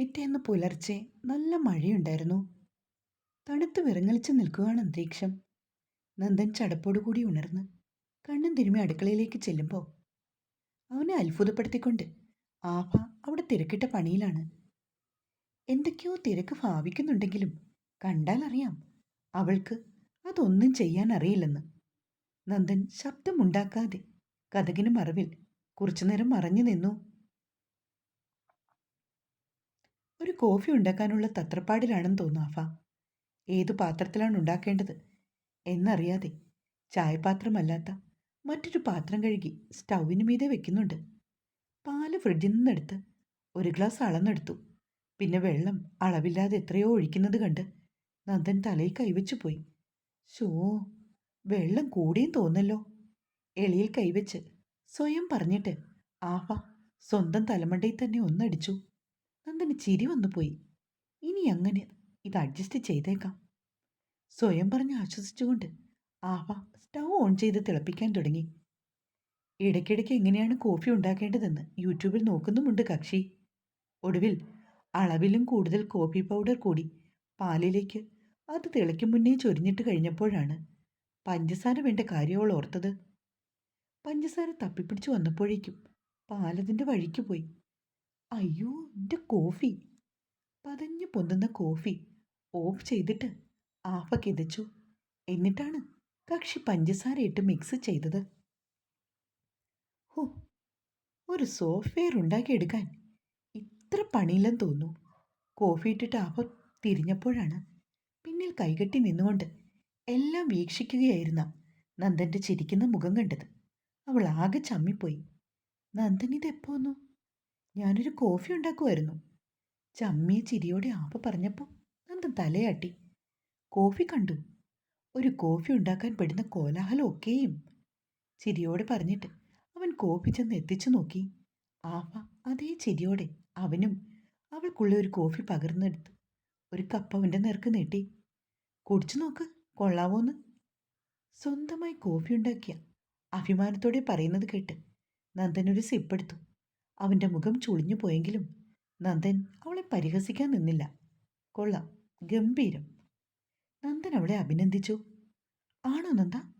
പിറ്റേന്ന് പുലർച്ചെ നല്ല മഴയുണ്ടായിരുന്നു. തണുത്ത് വിറങ്ങലിച്ച് നിൽക്കുകയാണ് അന്തരീക്ഷം. നന്ദൻ ചടപ്പോടുകൂടി ഉണർന്ന് കണ്ണും തിരുമി അടുക്കളയിലേക്ക് ചെല്ലുമ്പോൾ അവനെ അത്ഭുതപ്പെടുത്തിക്കൊണ്ട് ആഭ അവിടെ തിരക്കിട്ട പണിയിലാണ്. എന്തൊക്കെയോ തിരക്ക് ഭാവിക്കുന്നുണ്ടെങ്കിലും കണ്ടാൽ അറിയാം അവൾക്ക് അതൊന്നും ചെയ്യാൻ അറിയില്ലെന്ന്. നന്ദൻ ശബ്ദമുണ്ടാക്കാതെ കഥകിന് മറവിൽ കുറച്ചുനേരം മറഞ്ഞു നിന്നു. ഒരു കോഫി ഉണ്ടാക്കാനുള്ള തത്രപ്പാടിലാണെന്ന് തോന്നുന്നു ആഫ. ഏതു പാത്രത്തിലാണ് ഉണ്ടാക്കേണ്ടത്? എന്നറിയാതെ ചായപാത്രമല്ലാത്ത മറ്റൊരു പാത്രം കഴുകി സ്റ്റൗവിന് മീതെ വെക്കുന്നുണ്ട്. പാൽ ഫ്രിഡ്ജിൽ നിന്നെടുത്ത് ഒരു ഗ്ലാസ് അളന്നെടുത്തു. പിന്നെ വെള്ളം അളവില്ലാതെ എത്രയോ ഒഴിക്കുന്നത് കണ്ട് നന്ദൻ തലയിൽ കൈവച്ചു പോയി. ഷോ വെള്ളം കൂടിയും തോന്നല്ലോ. എളിയിൽ കൈവച്ച് സ്വയം പറഞ്ഞിട്ട് ആഫ സ്വന്തം തലമണ്ടയിൽ തന്നെ ഒന്നടിച്ചു. നന്ദന് ചിരി വന്നുപോയി ഇനി അങ്ങനെ ഇത് അഡ്ജസ്റ്റ് ചെയ്തേക്കാം? സ്വയം പറഞ്ഞ് ആശ്വസിച്ചുകൊണ്ട് ആവ സ്റ്റൗ ഓൺ ചെയ്ത് തിളപ്പിക്കാൻ തുടങ്ങി. ഇടയ്ക്കിടയ്ക്ക് എങ്ങനെയാണ് കോഫി ഉണ്ടാക്കേണ്ടതെന്ന് യൂട്യൂബിൽ നോക്കുന്നുമുണ്ട് കക്ഷി. ഒടുവിൽ അളവിലും കൂടുതൽ കോഫി പൗഡർ കൂടി പാലിലേക്ക് അത് തിളയ്ക്കും മുന്നേ ചൊരിഞ്ഞിട്ട് കഴിഞ്ഞപ്പോഴാണ് പഞ്ചസാര വേണ്ട കാര്യമോൾ ഓർത്തത്. പഞ്ചസാര തപ്പിപ്പിടിച്ച് വന്നപ്പോഴേക്കും പാലതിന്റെ വഴിക്ക് പോയി. അയ്യോ എന്റെ കോഫി. പതഞ്ഞു പൊന്തുന്ന കോഫി. ഓഫ് ചെയ്തിട്ട് ആഫ കിതച്ചു. എന്നിട്ടാണ് കക്ഷി പഞ്ചസാര ഇട്ട് മിക്സ് ചെയ്തത്. ഹോ ഒരു സോഫ്റ്റ്വെയർ ഉണ്ടാക്കിയെടുക്കാൻ ഇത്ര പണിയില്ലെന്ന് തോന്നുന്നു. കോഫി ഇട്ടിട്ട് ആഫ തിരിഞ്ഞപ്പോഴാണ് പിന്നിൽ കൈകെട്ടി നിന്നുകൊണ്ട് എല്ലാം വീക്ഷിക്കുകയായിരുന്ന നന്ദന്റെ ചിരിക്കുന്ന മുഖം കണ്ടത്. അവൾ ആകെ ചമ്മിപ്പോയി. നന്ദൻ ഇതെപ്പോന്നു? ഞാനൊരു കോഫി ഉണ്ടാക്കുമായിരുന്നു ചമ്മിയ ചിരിയോടെ ആപ്പ പറഞ്ഞപ്പോൾ നന്ദൻ തലയാട്ടി. കോഫി കണ്ടു. ഒരു കോഫി ഉണ്ടാക്കാൻ പെടുന്ന കോലാഹലം ഒക്കെയും. ചിരിയോടെ പറഞ്ഞിട്ട് അവൻ കോഫി ചെന്ന് എത്തിച്ചു നോക്കി. ആഫ അതേ ചിരിയോടെ അവനും അവൾക്കുള്ള ഒരു കോഫി പകർന്നെടുത്ത്. ഒരു കപ്പ് അവന്റെ നേർക്ക് നീട്ടി. കുടിച്ചു നോക്ക് കൊള്ളാവോന്ന്. സ്വന്തമായി കോഫി ഉണ്ടാക്കിയ അഭിമാനത്തോടെ പറയുന്നത് കേട്ട് നന്ദനൊരു സിപ്പെടുത്തു. അവന്റെ മുഖം ചുളിഞ്ഞു പോയെങ്കിലും നന്ദൻ അവളെ പരിഹസിക്കാൻ നിന്നില്ല. കൊള്ളാം ഗംഭീരം. നന്ദൻ അവളെ അഭിനന്ദിച്ചു. ആണോ നന്ദ?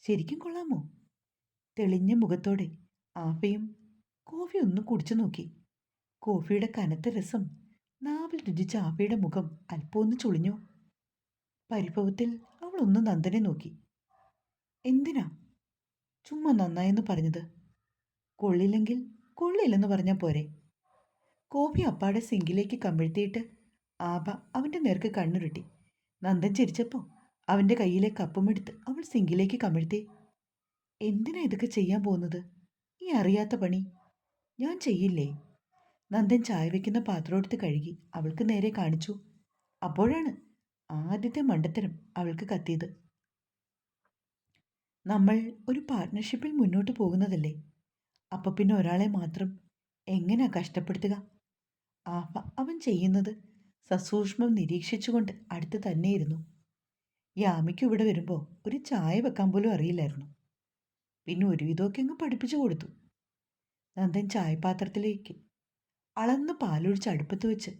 ശരിക്കും കൊള്ളാമോ? തെളിഞ്ഞ മുഖത്തോടെ ആഫയും കോഫി ഒന്ന് കുടിച്ചു നോക്കി. കോഫിയുടെ കനത്ത രസം നാവിൽ രുചിച്ച ആഫയുടെ മുഖം അല്പമൊന്ന് ചുളിഞ്ഞു. പരിഭവത്തിൽ അവൾ ഒന്ന് നന്ദനെ നോക്കി. എന്തിനാ? ചുമ്മാ നന്നായെന്ന് പറഞ്ഞത്. കൊള്ളില്ലെങ്കിൽ കൊള്ളില്ലെന്ന് പറഞ്ഞാൽ പോരെ. കോഫി അപ്പാടെ സിങ്കിലേക്ക് കമിഴ്ത്തിയിട്ട് ആബ അവന്റെ നേർക്ക് കണ്ണുരുട്ടി. നന്ദൻ ചിരിച്ചപ്പോൾ അവന്റെ കയ്യിലെ കപ്പുമെടുത്ത് അവൾ സിങ്കിലേക്ക് കമിഴ്ത്തി. എന്തിനാ ഇതൊക്കെ ചെയ്യാൻ പോകുന്നത്? ഈ അറിയാത്ത പണി. ഞാൻ ചെയ്യില്ലേ? നന്ദൻ ചായ വയ്ക്കുന്ന പാത്രം എടുത്ത് കഴുകി അവൾക്ക് നേരെ കാണിച്ചു. അപ്പോഴാണ് ആദ്യത്തെ മണ്ടത്തരം അവൾക്ക് കത്തിയത്. നമ്മൾ ഒരു പാർട്ട്ണർഷിപ്പിൽ മുന്നോട്ട് പോകുന്നതല്ലേ? അപ്പം പിന്നെ ഒരാളെ മാത്രം എങ്ങനെയാ കഷ്ടപ്പെടുത്തുക? ആഫ അവൻ ചെയ്യുന്നത് സസൂക്ഷ്മം നിരീക്ഷിച്ചുകൊണ്ട് അടുത്ത് തന്നെയിരുന്നു. യാമിക്ക് ഇവിടെ വരുമ്പോൾ ഒരു ചായ വെക്കാൻ പോലും അറിയില്ലായിരുന്നു. പിന്നെ ഒരു ഒരുവിധമൊക്കെ അങ്ങ് പഠിപ്പിച്ചു കൊടുത്തു. നന്ദൻ ചായപാത്രത്തിലേക്ക് അളന്ന് പാലൊഴിച്ച് അടുപ്പത്ത് വെച്ച്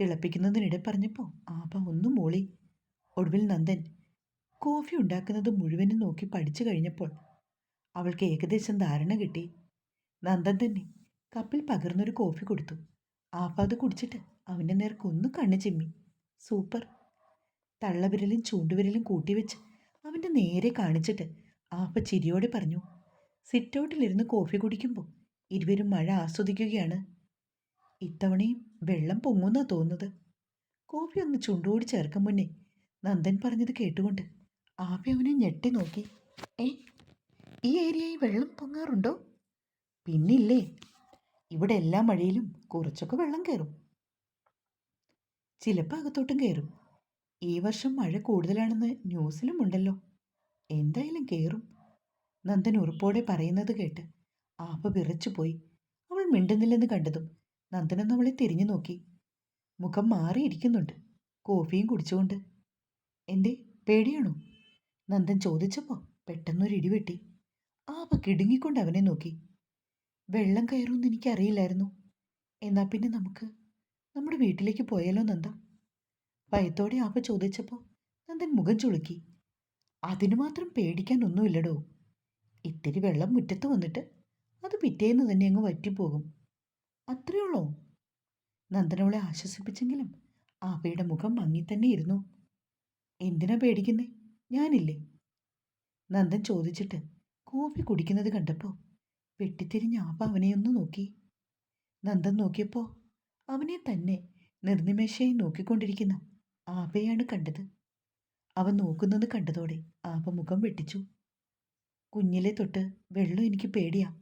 തിളപ്പിക്കുന്നതിനിടെ പറഞ്ഞപ്പോൾ ആപ ഒന്നും മൂളി. ഒടുവിൽ നന്ദൻ കോഫി ഉണ്ടാക്കുന്നത് മുഴുവനും നോക്കി പഠിച്ചു കഴിഞ്ഞപ്പോൾ അവൾക്ക് ഏകദേശം ധാരണ കിട്ടി. നന്ദൻ തന്നെ കപ്പിൽ പകർന്നൊരു കോഫി കൊടുത്തു. ആഫാദ് കുടിച്ചിട്ട് അവന്റെ നേർക്ക് ഒന്ന് കണ്ണു ചിമ്മി. സൂപ്പർ. തള്ളവിരലും ചൂണ്ടുവിരലും കൂട്ടിവെച്ച് അവന്റെ നേരെ കാണിച്ചിട്ട് ആപ്പ ചിരിയോടെ പറഞ്ഞു സിറ്റൗട്ടിലിരുന്ന് കോഫി കുടിക്കുമ്പോൾ ഇരുവരും മഴ ആസ്വദിക്കുകയാണ്. ഇത്തവണയും വെള്ളം പൊങ്ങുന്നാ തോന്നുന്നത്. കോഫി ഒന്ന് ചുണ്ടുകൂടി ചേർക്കും മുന്നേ നന്ദൻ പറഞ്ഞത് കേട്ടുകൊണ്ട് ആപ്പ അവനെ ഞെട്ടി നോക്കി. ഏ ഈ ഏരിയയിൽ വെള്ളം പൊങ്ങാറുണ്ടോ? പിന്നില്ലേ? ഇവിടെ എല്ലാ മഴയിലും കുറച്ചൊക്കെ വെള്ളം കയറും. ചിലപ്പോൾ അകത്തോട്ടും കയറും. ഈ വർഷം മഴ കൂടുതലാണെന്ന് ന്യൂസിലും ഉണ്ടല്ലോ. എന്തായാലും കയറും. നന്ദൻ ഉറപ്പോടെ പറയുന്നത് കേട്ട് ആപ്പ വിറച്ചുപോയി അവൾ മിണ്ടുന്നില്ലെന്ന് കണ്ടതും നന്ദനൊന്ന് അവളെ തിരിഞ്ഞു നോക്കി. മുഖം മാറിയിരിക്കുന്നുണ്ട്. കോഫിയും കുടിച്ചുകൊണ്ട്. എന്തേ പേടിയാണോ? നന്ദൻ ചോദിച്ചപ്പോൾ പെട്ടെന്നൊരു ഇടിവെട്ടി ആപ്പ കിടുങ്ങിക്കൊണ്ട് അവനെ നോക്കി. വെള്ളം കയറുമെന്ന് എനിക്കറിയില്ലായിരുന്നു. എന്നാൽ പിന്നെ നമുക്ക്? നമ്മുടെ വീട്ടിലേക്ക് പോയാലോ നന്ദ? ഭയത്തോടെ ആപ്പ ചോദിച്ചപ്പോൾ നന്ദൻ മുഖം ചുളുക്കി. അതിനു മാത്രം പേടിക്കാനൊന്നുമില്ലടോ. ഇത്തിരി വെള്ളം മുറ്റത്ത് വന്നിട്ട് അത് പിറ്റേന്ന് തന്നെ അങ്ങ് വറ്റിപ്പോകും. അത്രയുള്ളോ? നന്ദനവളെ ആശ്വസിപ്പിച്ചെങ്കിലും ആപ്പയുടെ മുഖം മങ്ങി തന്നെ ഇരുന്നു. എന്തിനാ പേടിക്കുന്നേ? ഞാനില്ലേ? നന്ദൻ ചോദിച്ചിട്ട് കോഫി കുടിക്കുന്നത് കണ്ടപ്പോൾ വെട്ടിത്തിരിഞ്ഞ് ആപ്പ അവനെയൊന്ന് നോക്കി. നന്ദൻ നോക്കിയപ്പോൾ അവനെ തന്നെ നിർനിമേഷയായി നോക്കിക്കൊണ്ടിരിക്കുന്ന ആപ്പയാണ് കണ്ടത്. അവൻ നോക്കുന്നത് കണ്ടതോടെ ആപ്പ മുഖം വെട്ടിച്ചു. കുഞ്ഞിലെ തൊട്ട് വെള്ളം എനിക്ക് പേടിയാ.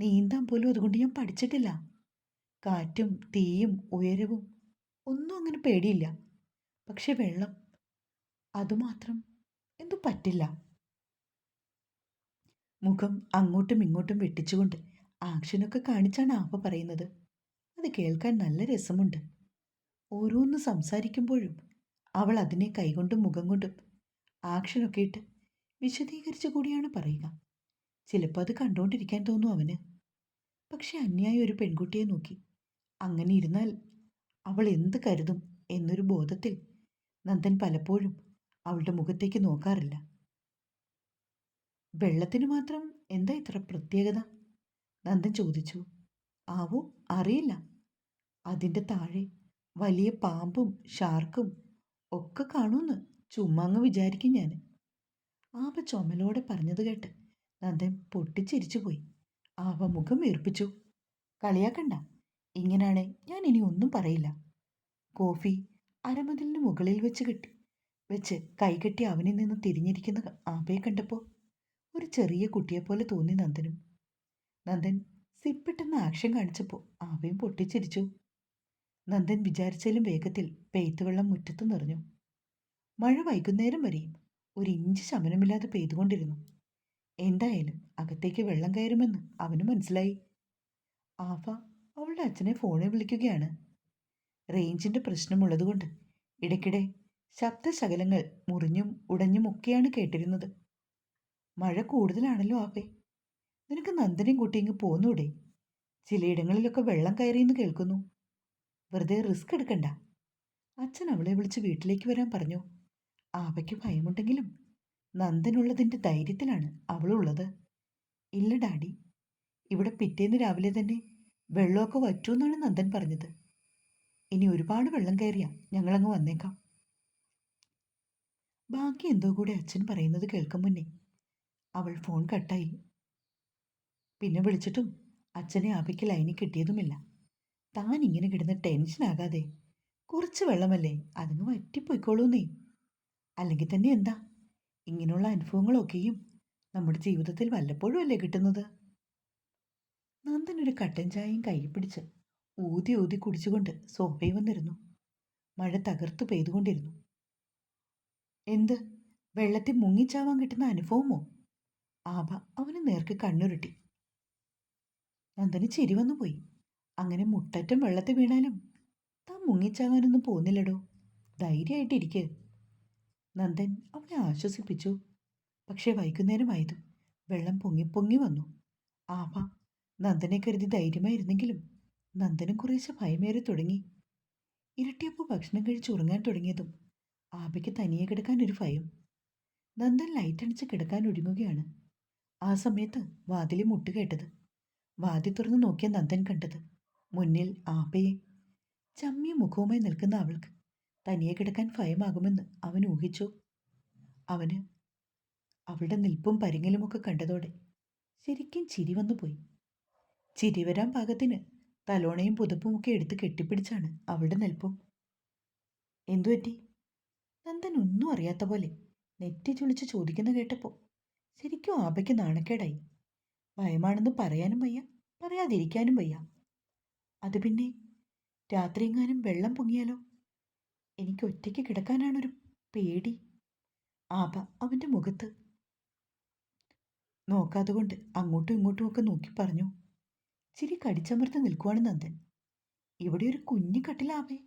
നീന്താൻ പോലും അതുകൊണ്ട് ഞാൻ പഠിച്ചിട്ടില്ല. കാറ്റും തീയും ഉയരവും ഒന്നും അങ്ങനെ പേടിയില്ല. പക്ഷെ വെള്ളം അതുമാത്രം എന്തു പറ്റില്ല. മുഖം അങ്ങോട്ടും ഇങ്ങോട്ടും വെട്ടിച്ചുകൊണ്ട് ആക്ഷനൊക്കെ കാണിച്ചാണ് ആപ്പ പറയുന്നത്. അത് കേൾക്കാൻ നല്ല രസമുണ്ട്. ഓരോന്ന് സംസാരിക്കുമ്പോഴും അവൾ അതിനെ കൈകൊണ്ടും മുഖം കൊണ്ടും ആക്ഷനൊക്കെ ഇട്ട് വിശദീകരിച്ചു കൂടിയാണ് പറയുക. ചിലപ്പോൾ അത് കണ്ടുകൊണ്ടിരിക്കാൻ തോന്നും അവന്. പക്ഷെ അന്യായ ഒരു പെൺകുട്ടിയെ നോക്കി. അങ്ങനെ ഇരുന്നാൽ അവൾ എന്ത് കരുതും എന്നൊരു ബോധത്തിൽ നന്ദൻ പലപ്പോഴും അവളുടെ മുഖത്തേക്ക് നോക്കാറില്ല. വെള്ളത്തിന് മാത്രം എന്താ ഇത്ര പ്രത്യേകത? നന്ദൻ ചോദിച്ചു. ആവോ അറിയില്ല. അതിന്റെ താഴെ വലിയ പാമ്പും ഷാർക്കും ഒക്കെ കാണുമെന്ന് ചുമ്മാ അങ്ങ് വിചാരിക്കും ഞാൻ. ആവ ചുമലോടെ പറഞ്ഞത് കേട്ട് നന്ദൻ പൊട്ടിച്ചിരിച്ചു പോയി. ആവ മുഖം വീർപ്പിച്ചു. കളിയാക്കണ്ട. ഇങ്ങനാണ് ഞാൻ ഇനി ഒന്നും പറയില്ല. കോഫി അരമതിലിന് മുകളിൽ വെച്ച് കെട്ടി. വെച്ച് കൈകെട്ടി അവനിൽ നിന്ന് തിരിഞ്ഞിരിക്കുന്ന ആപയെ കണ്ടപ്പോൾ ഒരു ചെറിയ കുട്ടിയെപ്പോലെ തോന്നി നന്ദനും. നന്ദൻ സിപ്പിട്ടെന്ന ആക്ഷൻ കാണിച്ചപ്പോൾ ആവയും പൊട്ടിച്ചിരിച്ചു. നന്ദൻ വിചാരിച്ചാലും വേഗത്തിൽ പെയ്ത്തുവെള്ളം മുറ്റത്ത് നിറഞ്ഞു. മഴ വൈകുന്നേരം വരെയും ഒരു ഇഞ്ച് ശമനമില്ലാതെ പെയ്തുകൊണ്ടിരുന്നു. എന്തായാലും അകത്തേക്ക് വെള്ളം കയറുമെന്ന് അവന് മനസ്സിലായി. ആഫ അവളുടെ അച്ഛനെ ഫോണിൽ വിളിക്കുകയാണ്. റേഞ്ചിന്റെ പ്രശ്നമുള്ളതുകൊണ്ട് ഇടയ്ക്കിടെ ശബ്ദശകലങ്ങൾ മുറിഞ്ഞും ഉടഞ്ഞും ഒക്കെയാണ് കേട്ടിരുന്നത്. മഴ കൂടുതലാണല്ലോ ആപ്പേ. നിനക്ക് നന്ദനെയും കുട്ടി ഇങ്ങ് പോന്നൂടെ? ചിലയിടങ്ങളിലൊക്കെ വെള്ളം കയറിയെന്ന് കേൾക്കുന്നു. വെറുതെ റിസ്ക് എടുക്കണ്ട. അച്ഛൻ അവളെ വിളിച്ച് വീട്ടിലേക്ക് വരാൻ പറഞ്ഞു. ആവയ്ക്ക് ഭയമുണ്ടെങ്കിലും നന്ദനുള്ളതിന്റെ ധൈര്യത്തിലാണ് അവളുള്ളത്. ഇല്ല ഡാഡി ഇവിടെ പിറ്റേന്ന് രാവിലെ തന്നെ വെള്ളമൊക്കെ വറ്റുമെന്നാണ് നന്ദൻ പറഞ്ഞത്. ഇനി ഒരുപാട് വെള്ളം കയറിയാ ഞങ്ങളങ്ങ് വന്നേക്കാം. ബാക്കി എന്തോ കൂടെ അച്ഛൻ പറയുന്നത് കേൾക്കും മുന്നേ അവൾ ഫോൺ കട്ടായി. പിന്നെ വിളിച്ചിട്ടും അച്ഛനെ അവയ്ക്ക് ലൈനിൽ കിട്ടിയതുമില്ല. താൻ ഇങ്ങനെ കിടന്ന് ടെൻഷനാകാതെ കുറച്ച് വെള്ളമല്ലേ അതങ്ങ് വറ്റിപ്പോയിക്കോളൂന്നേ. അല്ലെങ്കിൽ തന്നെ എന്താ? ഇങ്ങനെയുള്ള അനുഭവങ്ങളൊക്കെയും നമ്മുടെ ജീവിതത്തിൽ വല്ലപ്പോഴും അല്ലേ കിട്ടുന്നത്? നന്ദൻ ഒരു കട്ടൻ ചായയും കൈ പിടിച്ച് ഊതി ഊതി കുടിച്ചുകൊണ്ട് സോഫയിൽ വന്നിരുന്നു. മഴ തകർത്തു പെയ്തുകൊണ്ടിരുന്നു. എന്ത്? വെള്ളത്തിൽ മുങ്ങിച്ചാവാൻ കിട്ടുന്ന അനുഭവമോ? ആഭ അവന് നേർക്ക് കണ്ണുരുട്ടി. നന്ദന് ചിരി വന്നു പോയി. അങ്ങനെ മുട്ടറ്റം വെള്ളത്തിൽ വീണാലും താൻ മുങ്ങിച്ചാകാനൊന്നും പോകുന്നില്ലടോ. ധൈര്യമായിട്ടിരിക്കുക നന്ദൻ അവനെ ആശ്വസിപ്പിച്ചു. പക്ഷേ വൈകുന്നേരമായതും വെള്ളം പൊങ്ങി പൊങ്ങി വന്നു. ആഭ നന്ദനെ കരുതി ധൈര്യമായിരുന്നെങ്കിലും നന്ദനും കുറേശ്ശെ ഭയമേറി തുടങ്ങി. ഇരട്ടിയപ്പോൾ ഭക്ഷണം കഴിച്ച് ഉറങ്ങാൻ തുടങ്ങിയതും ആബയ്ക്ക് തനിയെ കിടക്കാൻ ഒരു ഭയം. നന്ദൻ ലൈറ്റ് അടിച്ച് കിടക്കാൻ ഒരുങ്ങുകയാണ്. ആ സമയത്ത് വാതിൽ മുട്ടുകേട്ടത് വാതി തുറന്ന് നോക്കിയ നന്ദൻ കണ്ടത്. മുന്നിൽ ആപ്പയെ. ചമ്മിയ മുഖവുമായി നിൽക്കുന്ന അവൾക്ക് തനിയെ കിടക്കാൻ ഭയമാകുമെന്ന് അവൻ ഊഹിച്ചു. അവന് അവളുടെ നിൽപ്പും പരിങ്ങലുമൊക്കെ കണ്ടതോടെ ശരിക്കും ചിരി വന്നു പോയി. ചിരി വരാൻ പാകത്തിന് തലോണയും പുതപ്പുമൊക്കെ എടുത്ത് കെട്ടിപ്പിടിച്ചാണ് അവളുടെ നിൽപ്പും. എന്തുപറ്റി? നന്ദൻ ഒന്നും അറിയാത്ത പോലെ നെറ്റി ചുളിച്ച് ചോദിക്കുന്ന കേട്ടപ്പോൾ ശരിക്കും ആബയ്ക്ക് നാണക്കേടായി. ഭയമാണെന്ന് പറയാനും വയ്യ പറയാതിരിക്കാനും വയ്യ. അത് പിന്നെ രാത്രിയെങ്ങാനും വെള്ളം പൊങ്ങിയാലോ? എനിക്ക് ഒറ്റയ്ക്ക് കിടക്കാനാണൊരു പേടി. ആപ അവന്റെ മുഖത്ത്. നോക്കാതെ കൊണ്ട് അങ്ങോട്ടും ഇങ്ങോട്ടും ഒക്കെ നോക്കി പറഞ്ഞു. ചിരി കടിച്ചമർത്ത് നിൽക്കുവാണ് നന്ദൻ. ഇവിടെ ഒരു കുഞ്ഞു കട്ടിലാവേ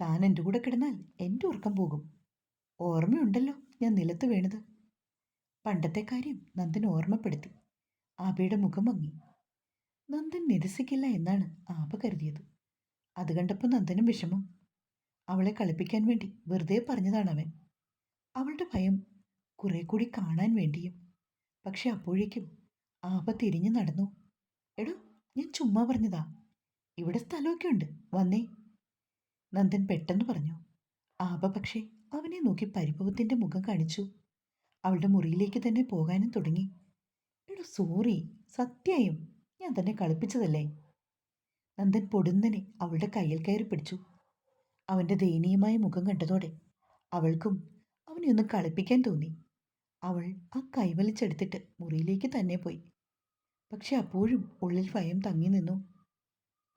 താൻ എന്റെ കൂടെ കിടന്നാൽ എന്റെ ഉറക്കം പോകും. ഓർമ്മയുണ്ടല്ലോ ഞാൻ നിലത്ത് വീണത്. പണ്ടത്തെ കാര്യം നന്ദൻ ഓർമ്മപ്പെടുത്തി. ആബയുടെ മുഖം മങ്ങി. നന്ദൻ നിരസിക്കില്ല എന്നാണ് ആപ കരുതിയത്. അത് കണ്ടപ്പോൾ നന്ദനും വിഷമം. അവളെ കളിപ്പിക്കാൻ വേണ്ടി വെറുതെ പറഞ്ഞതാണ് അവൻ. അവളുടെ ഭയം കുറെ കൂടി കാണാൻ വേണ്ടിയും. പക്ഷെ അപ്പോഴേക്കും ആപ തിരിഞ്ഞു നടന്നു. എടോ ഞാൻ ചുമ്മാ പറഞ്ഞതാ. ഇവിടെ സ്ഥലമൊക്കെ ഉണ്ട്. വന്നേ. നന്ദൻ പെട്ടെന്ന് പറഞ്ഞു. ആപ പക്ഷേ അവനെ നോക്കി പരിഭവത്തിന്റെ മുഖം കാണിച്ചു. അവളുടെ മുറിയിലേക്ക് തന്നെ പോകാനും തുടങ്ങി. എടോ സോറി സത്യായും. ഞാൻ തന്നെ കളിപ്പിച്ചതല്ലേ? നന്ദൻ പൊടുന്നനെ അവളുടെ കയ്യിൽ കയറി പിടിച്ചു. അവന്റെ ദയനീയമായ മുഖം കണ്ടതോടെ അവൾക്കും അവനെ ഒന്ന് കളിപ്പിക്കാൻ തോന്നി. അവൾ ആ കൈവലിച്ചെടുത്തിട്ട് മുറിയിലേക്ക് തന്നെ പോയി. പക്ഷെ അപ്പോഴും ഉള്ളിൽ ഭയം തങ്ങി നിന്നു.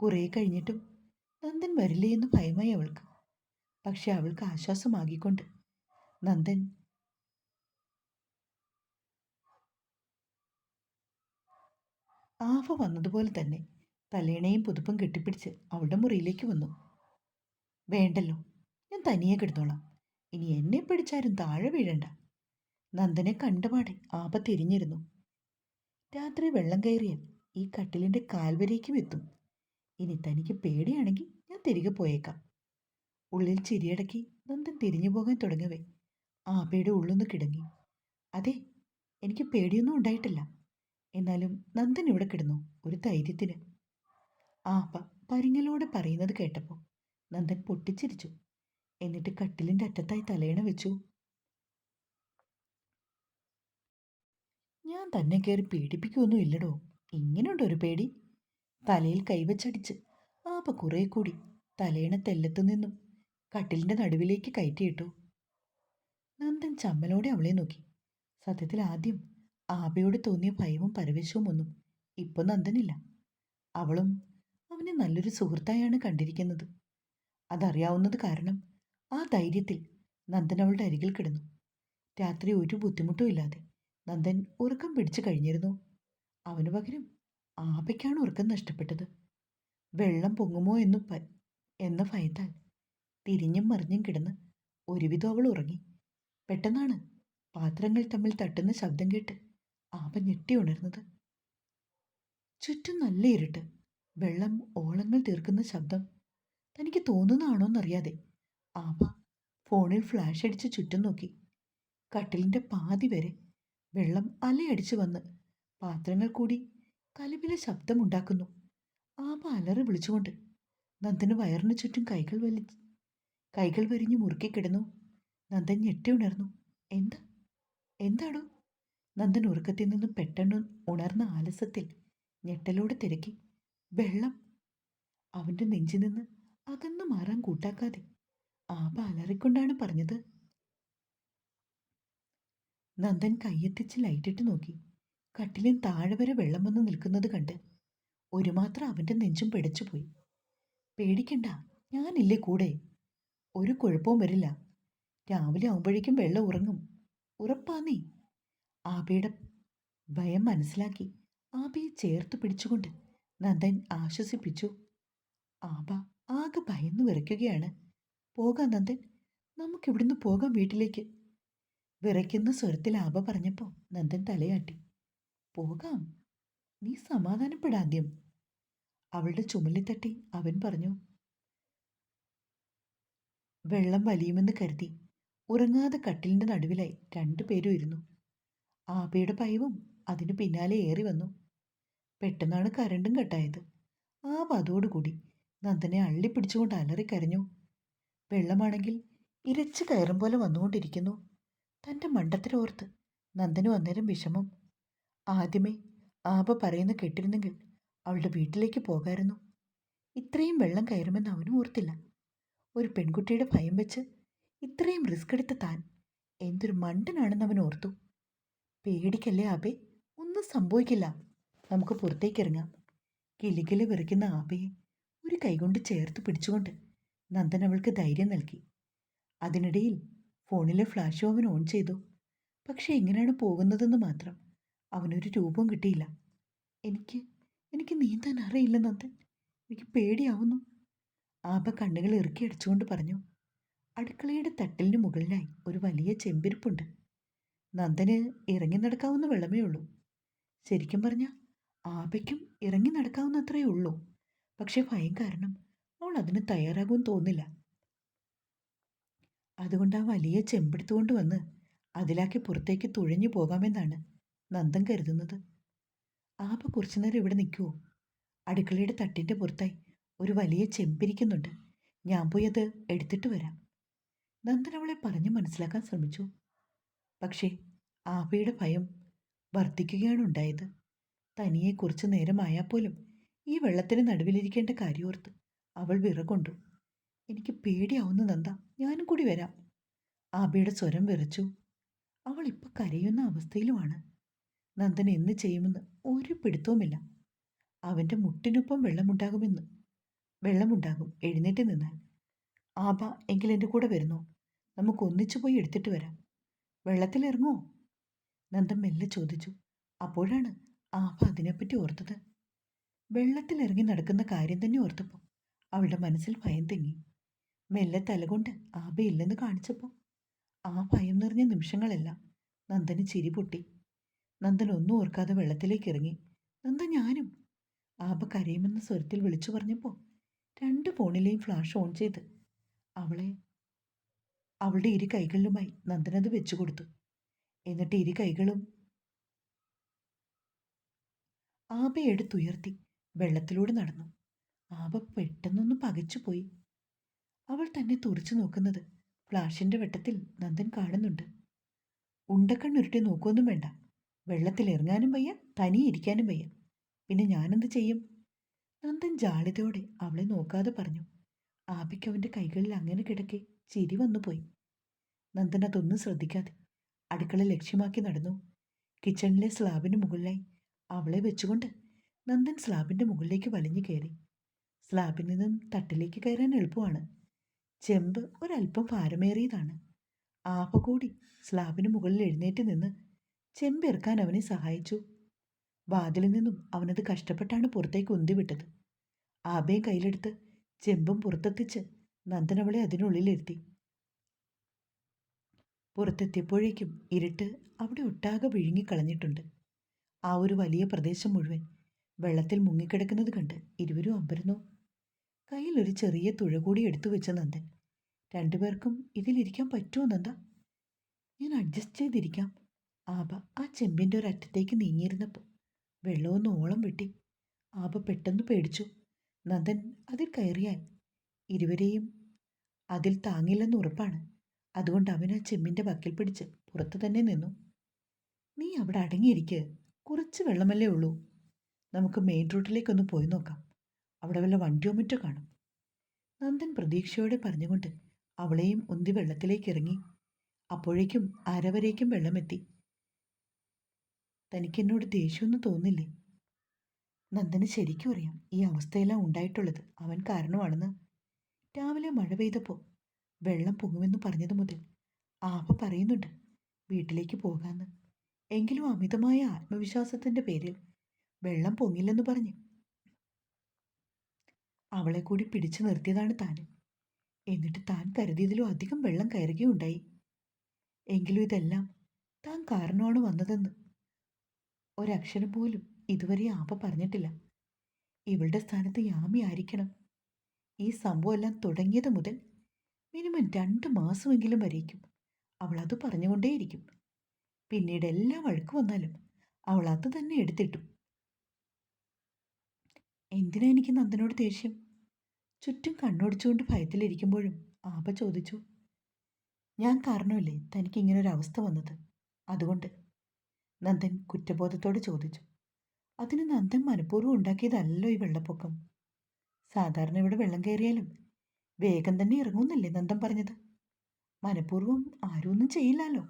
കുറേ കഴിഞ്ഞിട്ടും നന്ദൻ വരില്ലേ എന്ന് ഭയമായി അവൾക്ക്. പക്ഷെ അവൾക്ക് ആശ്വാസമാകിക്കൊണ്ട് നന്ദൻ ആഫ വന്നതുപോലെ തന്നെ തലേണയും പുതുപ്പും കെട്ടിപ്പിടിച്ച് അവളുടെ മുറിയിലേക്ക് വന്നു. വേണ്ടല്ലോ ഞാൻ തനിയെ കിടന്നോളാം ഇനി എന്നെ പിടിച്ചാരും താഴെ വീഴണ്ട. നന്ദനെ കണ്ടപാടെ ആപ തിരിഞ്ഞിരുന്നു രാത്രി വെള്ളം കയറിയാൽ ഈ കട്ടിലിന്റെ കാൽവരേക്കും എത്തും. ഇനി തനിക്ക് പേടിയാണെങ്കിൽ ഞാൻ തിരികെ പോയേക്കാം. ഉള്ളിൽ ചിരിയടക്കി നന്ദൻ തിരിഞ്ഞു പോകാൻ തുടങ്ങവേ. ആപയുടെ ഉള്ളൊന്ന് കിടങ്ങി. അതെ എനിക്ക് പേടിയൊന്നും ഉണ്ടായിട്ടില്ല. എന്നാലും നന്ദൻ ഇവിടെ കിടന്നു ഒരു ധൈര്യത്തിന് ആപ്പ പരിങ്ങലോടെ പറയുന്നത് കേട്ടപ്പോൾ നന്ദൻ പൊട്ടിച്ചിരിച്ചു. എന്നിട്ട് കട്ടിലിന്റെ അറ്റത്തായി തലയണ വെച്ചു. ഞാൻ തന്നെ കയറി പേടിപ്പിക്കുമൊന്നും ഇല്ലടോ ഇങ്ങനെയുണ്ടോ ഒരു പേടി? തലയിൽ കൈവച്ചടിച്ച് ആപ്പ കുറെ കൂടി തലയണ തെല്ലത്തു നിന്നും കട്ടിലിന്റെ നടുവിലേക്ക് കയറ്റിയിട്ടു. നന്ദൻ ചമ്മലോടെ അവളെ നോക്കി. സത്യത്തിൽ ആദ്യം ആപയോട് തോന്നിയ ഭയവും പരവേശവും ഒന്നും ഇപ്പോൾ നന്ദനില്ല. അവളും അവനെ നല്ലൊരു സുഹൃത്തായാണ് കണ്ടിരിക്കുന്നത്. അതറിയാവുന്നത് കാരണം ആ ധൈര്യത്തിൽ നന്ദൻ അവളുടെ അരികിൽ കിടന്നു. രാത്രി ഒരു ബുദ്ധിമുട്ടും ഇല്ലാതെ നന്ദൻ ഉറക്കം പിടിച്ചു കഴിഞ്ഞിരുന്നു. അവനു പകരം ആപയ്ക്കാണ് ഉറക്കം നഷ്ടപ്പെട്ടത്. വെള്ളം പൊങ്ങുമോ എന്നു എന്ന ഭയത്താൽ തിരിഞ്ഞും മറിഞ്ഞും കിടന്ന് ഒരുവിധം അവൾ ഉറങ്ങി. പെട്ടെന്നാണ് പാത്രങ്ങൾ തമ്മിൽ തട്ടുന്ന ശബ്ദം കേട്ട് ആപ ഞെട്ടി ഉണരുന്നത്. ചുറ്റും നല്ല ഇരുട്ട്. വെള്ളം ഓളങ്ങൾ തീർക്കുന്ന ശബ്ദം. തനിക്ക് തോന്നുന്നതാണോന്നറിയാതെ. ആപ ഫോണിൽ ഫ്ലാഷ് അടിച്ച് ചുറ്റും നോക്കി. കട്ടിലിന്റെ പാതി വരെ വെള്ളം അലയടിച്ചു വന്ന് പാത്രങ്ങൾ കൂടി കലപിലെ ശബ്ദമുണ്ടാക്കുന്നു. ആപ അലറി വിളിച്ചുകൊണ്ട് നന്ദന് വയറിന് ചുറ്റും കൈകൾ വലി കൈകൾ വരിഞ്ഞ് മുറുക്കി കിടന്നു. നന്ദൻ ഞെട്ടി ഉണർന്നു. എന്താ? എന്താടോ? നന്ദൻ ഉറക്കത്തിൽ നിന്നും പെട്ടെന്ന് ഉണർന്ന ആലസത്തിൽ ഞെട്ടലോടെ തിരക്കി. വെള്ളം. അവന്റെ നെഞ്ചിൽ നിന്ന് അകന്നു മാറാൻ കൂട്ടാക്കാതെ ആപ അലറിക്കൊണ്ടാണ് പറഞ്ഞത്. നന്ദൻ കയ്യെത്തിച്ച് ലൈറ്റിട്ട് നോക്കി. കട്ടിലിൻ താഴെ വരെ വെള്ളം വന്ന് നിൽക്കുന്നത് കണ്ട് ഒരു മാത്രം അവന്റെ നെഞ്ചും പിടച്ചുപോയി. പേടിക്കണ്ട ഞാനില്ലേ കൂടെ? ഒരു കുഴപ്പവും വരില്ല. രാവിലെ ആവുമ്പോഴേക്കും വെള്ളം ഉറങ്ങും. ഉറപ്പാന്നേ? ആബയുടെ ഭയം മനസ്സിലാക്കി. ആബയെ ചേർത്ത് പിടിച്ചുകൊണ്ട് നന്ദൻ ആശ്വസിപ്പിച്ചു. ആബ ആകെ ഭയന്ന് വിറയ്ക്കുകയാണ്. പോകാം നന്ദൻ നമുക്കിവിടുന്ന് പോകാം വീട്ടിലേക്ക്. വിറയ്ക്കുന്ന സ്വരത്തിൽ ആബ പറഞ്ഞപ്പോൾ നന്ദൻ തലയാട്ടി. പോകാം നീ സമാധാനപ്പെടാദ്യം അവളുടെ ചുമലിൽ തട്ടി അവൻ പറഞ്ഞു. വെള്ളം വലിയുമെന്ന് കരുതി. ഉറങ്ങാതെ കട്ടിലിന്റെ നടുവിലായി രണ്ടുപേരും ഇരുന്നു. ആബയുടെ പൈവും അതിനു പിന്നാലെ ഏറി വന്നു. പെട്ടെന്നാണ് കരണ്ടും കട്ടായത്. ആബ അതോടുകൂടി നന്ദനെ അള്ളിപ്പിടിച്ചുകൊണ്ട് അലറിക്കരഞ്ഞു വെള്ളമാണെങ്കിൽ ഇരച്ച് കയറും പോലെ വന്നുകൊണ്ടിരിക്കുന്നു. തന്റെ മണ്ടത്തിലോർത്ത് നന്ദനു അന്നേരം വിഷമം. ആദ്യമേ ആബ പറയുന്ന കേട്ടിരുന്നെങ്കിൽ അവളുടെ വീട്ടിലേക്ക് പോകായിരുന്നു. ഇത്രയും വെള്ളം കയറുമെന്ന് അവനും ഓർത്തില്ല. ഒരു പെൺകുട്ടിയുടെ ഭയം വെച്ച് ഇത്രയും റിസ്ക് എടുത്ത താൻ എന്തൊരു മണ്ടനാണെന്ന് അവൻ ഓർത്തു. പേടിക്കല്ലേ ആബെ? ഒന്നും സംഭവിക്കില്ല. നമുക്ക് പുറത്തേക്ക് ഇറങ്ങാം. കിലുകിൽ വിറയ്ക്കുന്ന ആബയെ ഒരു കൈകൊണ്ട് ചേർത്ത് പിടിച്ചുകൊണ്ട് നന്ദൻ അവൾക്ക് ധൈര്യം നൽകി. അതിനിടയിൽ ഫോണിലെ ഫ്ലാഷ് അവൻ ഓൺ ചെയ്തു. പക്ഷേ എങ്ങനെയാണ് പോകുന്നതെന്ന് മാത്രം അവനൊരു രൂപം കിട്ടിയില്ല. എനിക്ക് എനിക്ക് നീന്താൻ അറിയില്ല നന്ദൻ. എനിക്ക് പേടിയാവുന്നു. ആബ കണ്ണുകൾ ഇറുക്കി അടിച്ചുകൊണ്ട് പറഞ്ഞു അടുക്കളയുടെ തട്ടിലിന് മുകളിലായി ഒരു വലിയ ചെമ്പിരിപ്പുണ്ട്. നന്ദന് ഇറങ്ങി നടക്കാവുന്ന വെള്ളമേ ഉള്ളൂ. ശരിക്കും പറഞ്ഞാൽ ആപയ്ക്കും ഇറങ്ങി നടക്കാവുന്നത്രയേ ഉള്ളൂ. പക്ഷേ ഭയം കാരണം അവൾ അതിന് തയ്യാറാകും തോന്നില്ല. അതുകൊണ്ട് ആ വലിയ ചെമ്പെടുത്തുകൊണ്ട് വന്ന് അതിലാക്കി പുറത്തേക്ക് തുഴഞ്ഞു പോകാമെന്നാണ് നന്ദൻ കരുതുന്നത്. ആപ കുറച്ചു നേരം ഇവിടെ നിൽക്കുമോ അടുക്കളയുടെ തട്ടിന്റെ പുറത്തായി ഒരു വലിയ ചെമ്പിരിക്കുന്നുണ്ട്. ഞാൻ പോയി അത് എടുത്തിട്ട് വരാം. നന്ദൻ അവളെ പറഞ്ഞു മനസ്സിലാക്കാൻ ശ്രമിച്ചു. പക്ഷേ ആവയുടെ ഭയം വർദ്ധിക്കുകയാണ് ഉണ്ടായത് തനിയെ കുറച്ചു നേരമായാൽ പോലും ഈ വെള്ളത്തിന് നടുവിലിരിക്കേണ്ട കാര്യമോർത്ത് അവൾ വിറകൊണ്ടു. എനിക്ക് പേടിയാവുന്നു നന്ദ ഞാനും കൂടി വരാം. ആബയുടെ സ്വരം വിറച്ചു. അവൾ ഇപ്പം കരയുന്ന അവസ്ഥയിലുമാണ്. നന്ദൻ എന്ത് ചെയ്യുമെന്ന് ഒരു പിടുത്തവുമില്ല. അവന്റെ മുട്ടിനൊപ്പം വെള്ളമുണ്ടാകുമെന്ന് വെള്ളമുണ്ടാകും എഴുന്നേറ്റ് നിന്നാൽ. ആബ എങ്കിൽ എന്റെ കൂടെ വരുന്നോ? നമുക്ക് ഒന്നിച്ചു പോയി എടുത്തിട്ട് വരാം. വെള്ളത്തിലിറങ്ങുമോ നന്ദൻ മെല്ലെ ചോദിച്ചു. അപ്പോഴാണ് ആഭ അതിനെപ്പറ്റി ഓർത്തത്. വെള്ളത്തിലിറങ്ങി നടക്കുന്ന കാര്യം തന്നെ ഓർത്തപ്പോൾ അവളുടെ മനസ്സിൽ ഭയം തെങ്ങി മെല്ലെ തലകൊണ്ട് ആബയില്ലെന്ന് കാണിച്ചപ്പോൾ ആ ഭയം നിറഞ്ഞ നിമിഷങ്ങളെല്ലാം നന്ദന് ചിരി പൊട്ടി. നന്ദൻ ഒന്നും ഓർക്കാതെ വെള്ളത്തിലേക്ക് ഇറങ്ങി നന്ദ ഞാനും. ആബ കരയുമെന്ന സ്വരത്തിൽ വിളിച്ചു പറഞ്ഞപ്പോൾ രണ്ട് ഫോണിലെയും ഫ്ലാഷ് ഓൺ ചെയ്ത് അവളെ അവളുടെ ഇരു കൈകളിലുമായി നന്ദനത് വെച്ചു കൊടുത്തു. എന്നിട്ട് ഇരു കൈകളും ആബ എടുത്തുയർത്തി വെള്ളത്തിലൂടെ നടന്നു. ആബ പെട്ടെന്നൊന്ന് പകച്ചുപോയി അവൾ തന്നെ തുറച്ചു നോക്കുന്നത് ഫ്ലാഷിന്റെ വെട്ടത്തിൽ നന്ദൻ കാണുന്നുണ്ട്. ഉണ്ടക്കണ്ണുരുട്ടി നോക്കുമൊന്നും വേണ്ട. വെള്ളത്തിൽ ഇറങ്ങാനും വയ്യ തനിയെ ഇരിക്കാനും വയ്യ. പിന്നെ ഞാനെന്ത് ചെയ്യും? നന്ദൻ ജാളിതയോടെ അവളെ നോക്കാതെ പറഞ്ഞു. ആബയ്ക്ക് അവന്റെ കൈകളിൽ അങ്ങനെ കിടക്കെ ചിരി വന്നുപോയി. നന്ദൻ അതൊന്നും ശ്രദ്ധിക്കാതെ അടുക്കള ലക്ഷ്യമാക്കി നടന്നു. കിച്ചണിലെ സ്ലാബിന് മുകളിലായി അവളെ വെച്ചുകൊണ്ട് നന്ദൻ സ്ലാബിന്റെ മുകളിലേക്ക് വലിഞ്ഞു കയറി. സ്ലാബിൽ നിന്നും തട്ടിലേക്ക് കയറാൻ എളുപ്പമാണ്. ചെമ്പ് ഒരല്പം ഭാരമേറിയതാണ്. ആപ കൂടി സ്ലാബിന് മുകളിൽ എഴുന്നേറ്റ് നിന്ന് ചെമ്പിറക്കാൻ അവനെ സഹായിച്ചു. വാതിലിൽ നിന്നും അവനത് കഷ്ടപ്പെട്ടാണ് പുറത്തേക്ക് ഉന്തിവിട്ടത്. ആബയെ കയ്യിലെടുത്ത് ചെമ്പും പുറത്തെത്തിച്ച് നന്ദൻ അവളെ അതിനുള്ളിലിരുത്തി പുറത്തെത്തിയപ്പോഴേക്കും ഇരുട്ട് അവിടെ ഒട്ടാകെ വിഴുങ്ങിക്കളഞ്ഞിട്ടുണ്ട്. ആ ഒരു വലിയ പ്രദേശം മുഴുവൻ വെള്ളത്തിൽ മുങ്ങിക്കിടക്കുന്നത് കണ്ട് ഇരുവരും അമ്പരന്നു. കയ്യിൽ ഒരു ചെറിയ തുഴ കൂടി എടുത്തു വെച്ച നന്ദൻ രണ്ടുപേർക്കും ഇതിലിരിക്കാൻ പറ്റുമോ നന്ദ? ഞാൻ അഡ്ജസ്റ്റ് ചെയ്തിരിക്കാം. ആബ ആ ചെമ്പിന്റെ ഒരറ്റത്തേക്ക് നീങ്ങിയിരുന്നപ്പോൾ വെള്ളമൊന്ന് ഓളം വെട്ടി ആബ പെട്ടെന്ന് പേടിച്ചു. നന്ദൻ അതിൽ കയറിയാൽ ഇരുവരെയും അതിൽ താങ്ങില്ലെന്ന് ഉറപ്പാണ്. അതുകൊണ്ട് അവൻ ആ ചെമ്മിന്റെ വക്കിൽ പിടിച്ച് പുറത്തു തന്നെ നിന്നു. നീ അവിടെ അടങ്ങിയിരിക്കുക കുറച്ച് വെള്ളമല്ലേ ഉള്ളൂ. നമുക്ക് മെയിൻ റൂട്ടിലേക്കൊന്ന് പോയി നോക്കാം. അവിടെ വല്ല വണ്ടിയോ മറ്റോ കാണും. നന്ദൻ പ്രതീക്ഷയോടെ പറഞ്ഞുകൊണ്ട് അവളെയും ഉന്തി വെള്ളത്തിലേക്ക് ഇറങ്ങി. അപ്പോഴേക്കും അരവരേക്കും വെള്ളമെത്തി. തനിക്കെന്നോട് ദേഷ്യമൊന്നും തോന്നില്ലേ? നന്ദന് ശരിക്കും അറിയാം. ഈ അവസ്ഥയെല്ലാം ഉണ്ടായിട്ടുള്ളത് അവൻ കാരണമാണെന്ന്. രാവിലെ മഴ പെയ്തപ്പോൾ വെള്ളം പൊങ്ങുമെന്ന് പറഞ്ഞത് മുതൽ ആപ പറയുന്നുണ്ട് വീട്ടിലേക്ക് പോകാന്ന്. എങ്കിലും അമിതമായ ആത്മവിശ്വാസത്തിന്റെ പേരിൽ വെള്ളം പൊങ്ങില്ലെന്ന് പറഞ്ഞ്. അവളെ കൂടി പിടിച്ചു നിർത്തിയതാണ് താൻ. എന്നിട്ട് താൻ കരുതിയതിലും അധികം വെള്ളം കയറുകയുണ്ടായി. എങ്കിലും ഇതെല്ലാം താൻ കാരണമാണ് വന്നതെന്ന്. ഒരക്ഷരം പോലും ഇതുവരെ ആപ്പ പറഞ്ഞിട്ടില്ല. ഇവളുടെ സ്ഥാനത്ത് യാമി ആയിരിക്കണം ഈ സംഭവമെല്ലാം തുടങ്ങിയത് മുതൽ മിനിമം രണ്ട് മാസമെങ്കിലും വരയ്ക്കും അവൾ അത് പറഞ്ഞുകൊണ്ടേയിരിക്കും. പിന്നീട് എല്ലാ വഴക്ക് വന്നാലും അവൾ അത് തന്നെ എടുത്തിട്ടു. എന്തിനാ എനിക്ക് നന്ദനോട് ദേഷ്യം? ചുറ്റും കണ്ണോടിച്ചുകൊണ്ട് ഭയത്തിലിരിക്കുമ്പോഴും ആപ ചോദിച്ചു. ഞാൻ കാരണമല്ലേ തനിക്ക് ഇങ്ങനൊരു അവസ്ഥ വന്നത്? അതുകൊണ്ട് നന്ദൻ കുറ്റബോധത്തോട് ചോദിച്ചു. അതിന് നന്ദൻ മനഃപൂർവം ഉണ്ടാക്കിയതല്ലോ ഈ വെള്ളപ്പൊക്കം. സാധാരണ ഇവിടെ വെള്ളം കയറിയാലും വേഗം തന്നെ ഇറങ്ങുന്നല്ലേ നന്ദം പറഞ്ഞത്? മനഃപൂർവം ആരും ഒന്നും ചെയ്യില്ലല്ലോ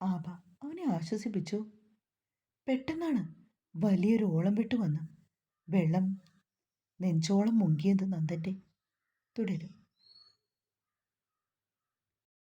ആബ അവനെ ആശ്വസിപ്പിച്ചു. പെട്ടെന്നാണ് വലിയൊരു ഓളം വിട്ടു വന്ന് വെള്ളം നെഞ്ചോളം മുങ്ങിയത് നന്ദന്റെ തുടരും